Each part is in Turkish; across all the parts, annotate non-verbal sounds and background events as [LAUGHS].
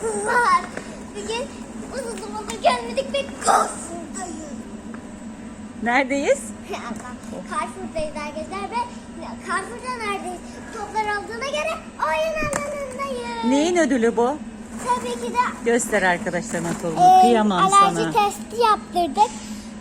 Kızlar. Bugün uzun zamandır gelmedik ve [LAUGHS] Carrefour'dayız. Neredeyiz? Carrefour'dayız arkadaşlar ve Carrefour'da neredeyiz? Toplar aldığına göre oyun alanındayız. Neyin ödülü bu? Tabii ki de Göster arkadaşlarına torunu. e, Kıyamam alerji sana. testi yaptırdık.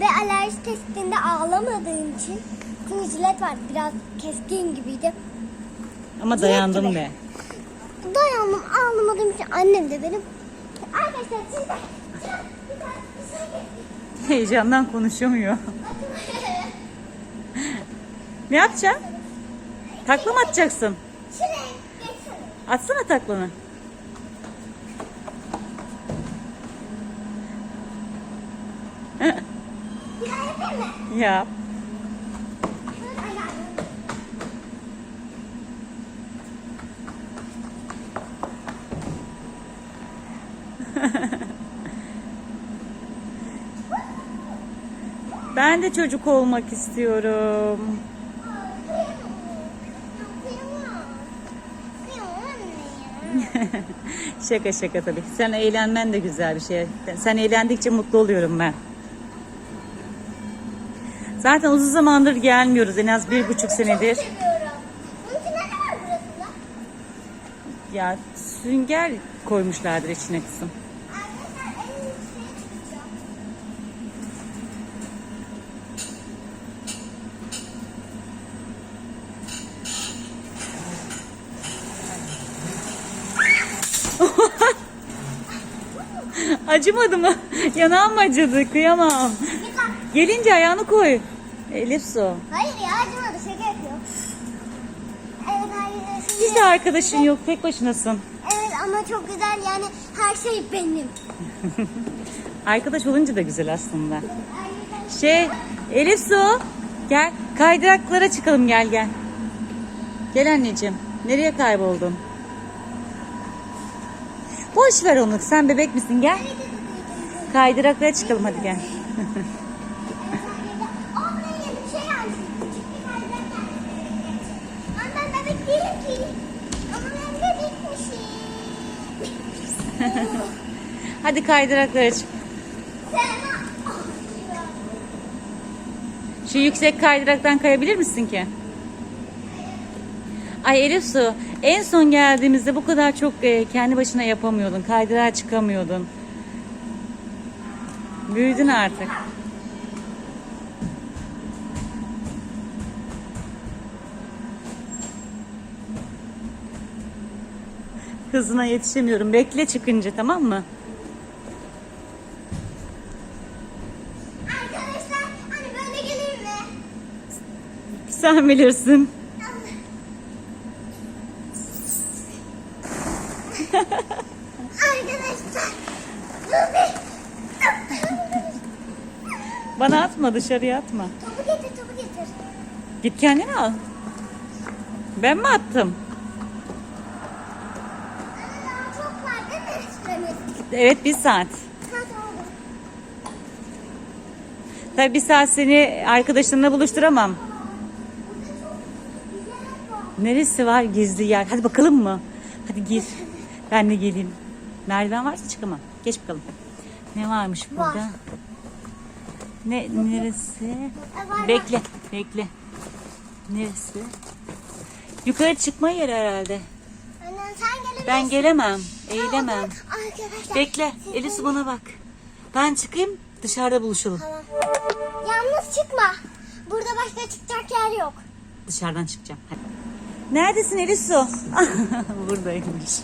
Ve alerji testinde ağlamadığım için çünkü jilet vardı biraz keskin gibiydi. Ama dayandın gibi. be. Dayandım ağlamadığım için annem de benim. Arkadaşlar siz de. Heyecandan konuşamıyor. Ne yapacaksın? Takla mı atacaksın? Atsana taklanı. Bir [LAUGHS] Ben de çocuk olmak istiyorum. [LAUGHS] Şaka şaka tabii. Sen eğlenmen de güzel bir şey. Sen eğlendikçe mutlu oluyorum ben. Zaten uzun zamandır gelmiyoruz. En az bir buçuk senedir. Ya sünger koymuşlardır içine kızım. Acımadı mı? [LAUGHS] Yanağım acıdı? Kıyamam. Gelince ayağını koy. Elif su. Hayır ya acımadı şaka yapıyor. Evet hayır şimdi. Hiç de arkadaşın yok. Tek başınasın. Evet ama çok güzel yani her şey benim. [LAUGHS] Arkadaş olunca da güzel aslında. Şey Elif su. Gel kaydıraklara çıkalım gel gel. Gel anneciğim. Nereye kayboldun? Boş ver onu. Sen bebek misin? Gel. Kaydıraklara çıkalım hadi gel. [LAUGHS] Hadi kaydıraklara çık. Şu yüksek kaydıraktan kayabilir misin ki? Ay Elif Su, en son geldiğimizde bu kadar çok e, kendi başına yapamıyordun. Kaydırağa çıkamıyordun. Büyüdün artık. Hızına yetişemiyorum. Bekle çıkınca tamam mı? Arkadaşlar hani böyle gelir mi? Sen bilirsin. Arkadaşlar. Dur bir. Bana atma dışarıya atma. Topu getir topu getir. Git kendini al. Ben mi attım? Anne daha çok var değil mi süremiz? Evet bir saat. Tabii bir saat seni arkadaşlarına buluşturamam. Neresi var gizli yer? Hadi bakalım mı? Hadi gir. Ben de geleyim. Merdiven varsa çıkamam. Geç bakalım. Ne varmış burada? Var. Ne neresi? Bekle, bekle. Neresi? Yukarı çıkma yeri herhalde. Anne sen gelemezsin. Ben gelemem, eğilemem. Arkadaşlar. Bekle, siz- Elis bana bak. Ben çıkayım, dışarıda buluşalım. Tamam. Yalnız çıkma. Burada başka çıkacak yer yok. Dışarıdan çıkacağım. Hadi. Neredesin Elisu? [LAUGHS] Buradaymış.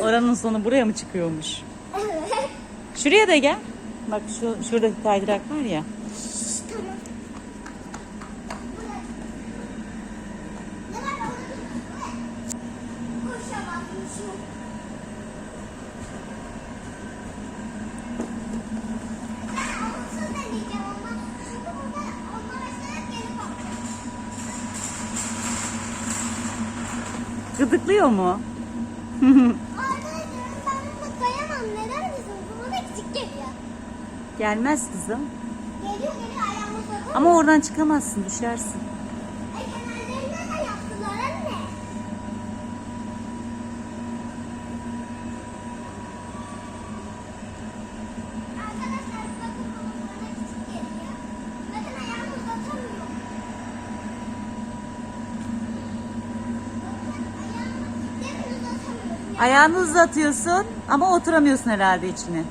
Oranın sonu buraya mı çıkıyormuş? Evet. Şuraya da gel. Bak şu şurada kaydırak var ya. Tamam. Gıdıklıyor mu? [LAUGHS] Arkadaşlar ben bunu kayamam. Neden Gelmez kızım. Geliyor geliyor ayağımı sakın. Ama oradan çıkamazsın düşersin. E, kenarlarında da yaptılar anne. Arkadaşlar bakın bunun Ayağını uzatıyorsun ama oturamıyorsun herhalde içine.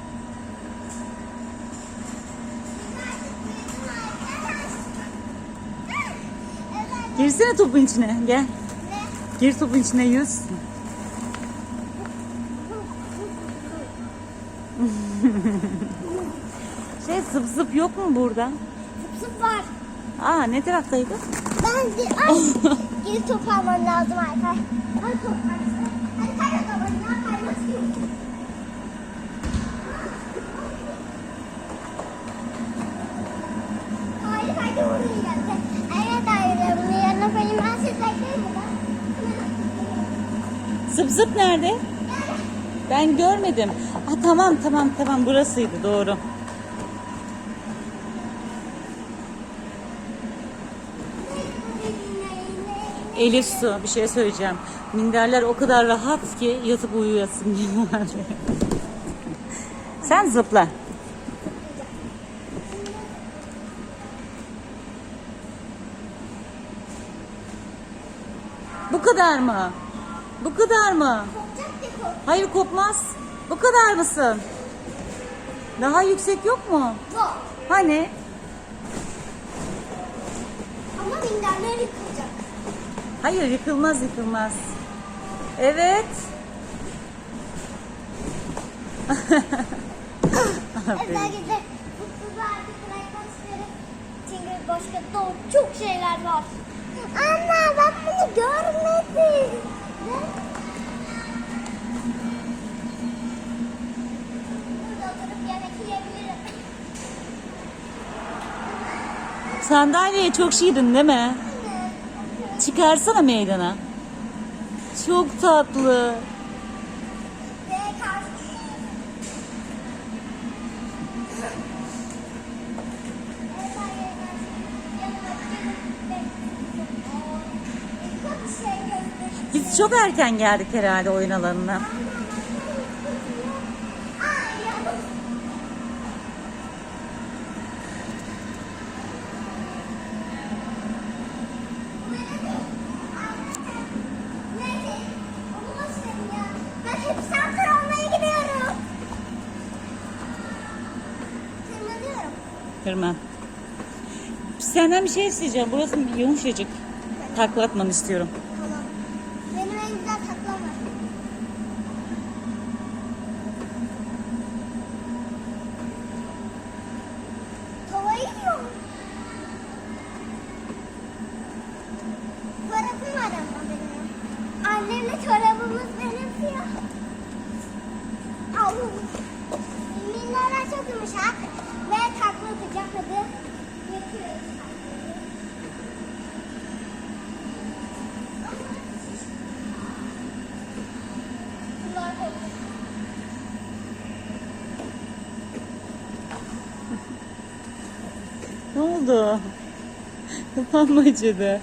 Girsene topun içine. Gel. Gir topun içine yüz. [LAUGHS] Şey zıp zıp yok mu burada? Zıp zıp var. Aa ne taraftaydı? Ben de ay [LAUGHS] geri top almam lazım Alper. Ay top kaçtı. Hadi kay o zaman ya kaymaz ki. Hayır haydi oraya geldi. Evet hayır bunu yanına koyayım ben siz bekleyin burada. Zıp zıp nerede? Ben görmedim. Aa, tamam tamam tamam burasıydı doğru. Elif Su bir şey söyleyeceğim. Minderler o kadar rahat ki yatıp uyuyasın geliyor. Sen zıpla. Bu kadar mı? Bu kadar mı? Hayır kopmaz. Bu kadar mısın? Daha yüksek yok mu? Yok. Hani? Ama minderler yıkılacak. Hayır yıkılmaz yıkılmaz. Evet. [LAUGHS] Özellikle. Çünkü başka da çok şeyler var. Anne ben bunu görmedim. Sandalyeye çok şirin değil mi? Çıkarsana meydana. Çok tatlı. Ve karşı. Evet, arkadaşlar. Yanıma gelin ve- Çok şey göstereyim. Çok erken geldik herhalde oyun alanına. Ay, yavrum. Neyse, onu boş verin ya. Ben hep şampiyon olmaya gidiyorum. Tırmanıyorum. Kırma. Senden bir şey isteyeceğim. Burası yumuşacık. Taklatmanı istiyorum. Tamam. Benim en güzel taklam var. Tavayı yiyorum. Çorabım var ama benim. Annemle çorabımız benim siyah. Au. Minnalar çok yumuşak ve takla atacak hadi. Yapıyoruz. Bunlar korkunç. Ne oldu? Mı acıdı?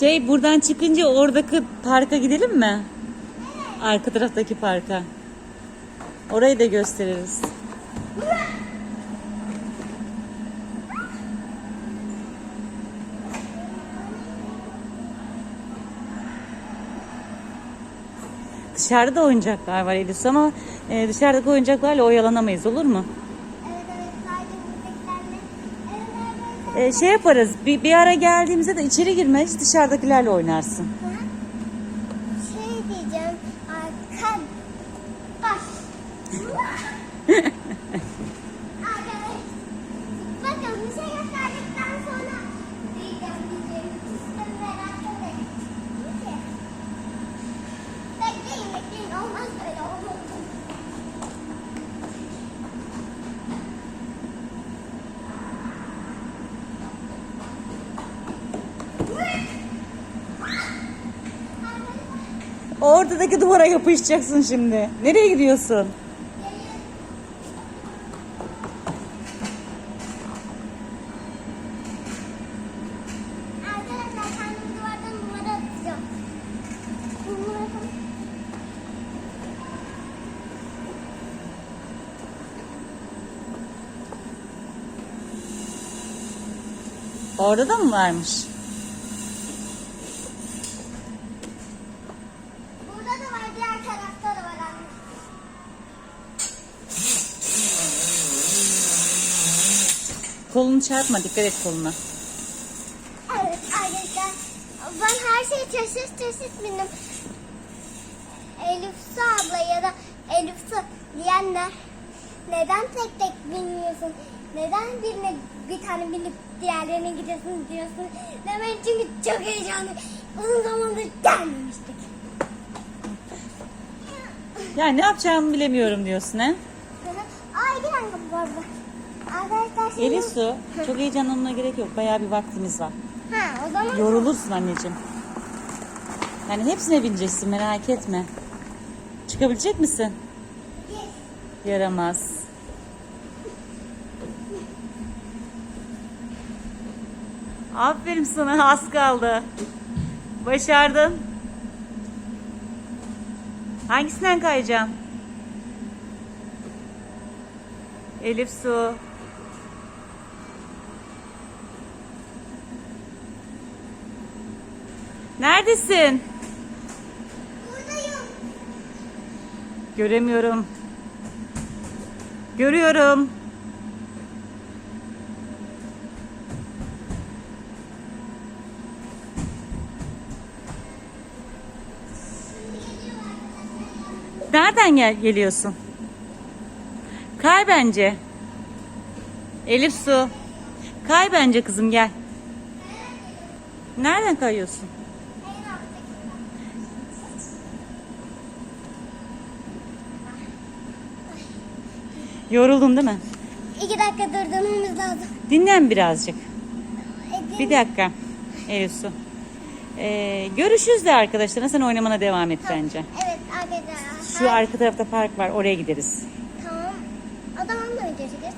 Şey buradan çıkınca oradaki parka gidelim mi? Arka taraftaki parka. Orayı da gösteririz. Dışarıda da oyuncaklar var Elif ama e, dışarıdaki oyuncaklarla oyalanamayız olur mu? E, şey yaparız bir, bir ara geldiğimizde de içeri girmeyiz dışarıdakilerle oynarsın. Ha? Şey diyeceğim. Arka baş. Arkadaş. Bakın bir şey gösterdikten sonra diyeceğim diyeceğim. Sistemi merak etmeyin. Neyse. Bekleyin bekleyin. Olmaz böyle olmaz. Ortadaki duvara yapışacaksın şimdi. Nereye gidiyorsun? Orada da mı varmış? Burada da var, diğer tarafta da var anne. Kolunu çarpma dikkat et koluna. Evet arkadaşlar. Ben her şeyi çeşit çeşit bildim. Elif Su abla ya da Elif Su diyenler neden tek tek bilmiyorsun? Neden birine bir tane bilip diğerlerine gidiyorsun diyorsun? Demek çünkü çok heyecanlı. Uzun zamandır gelmemiştik. Ya ne yapacağımı bilemiyorum diyorsun he? Ay bir dakika bu arada. Arkadaşlar şimdi... Elif su. Çok heyecanlanmana gerek yok. Bayağı bir vaktimiz var. Ha o zaman... Yorulursun anneciğim. Yani hepsine bineceksin merak etme. Çıkabilecek misin? Yaramaz. Aferin sana az kaldı. Başardın. Hangisinden kayacağım? Elif su. Neredesin? Buradayım. Göremiyorum. Görüyorum. Nereden gel geliyorsun? Kay bence. Elif su. Kay bence kızım gel. Nereden kayıyorsun? En alttaki. Yoruldun değil mi? İki dakika durdurmamız lazım. Dinlen birazcık. E, Bir dakika. Su. Ee, görüşürüz de arkadaşlarına. Sen oynamana devam et bence. Evet arkadaşlar. Şu arka tarafta park var. Oraya gideriz. Tamam. O zaman da çekeriz.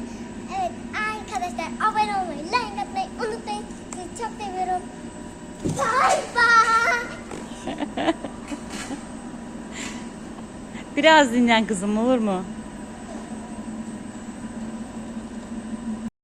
Evet arkadaşlar abone olmayı, like atmayı unutmayın. Sizi çok seviyorum. Bye bye. [LAUGHS] Biraz dinlen kızım olur mu?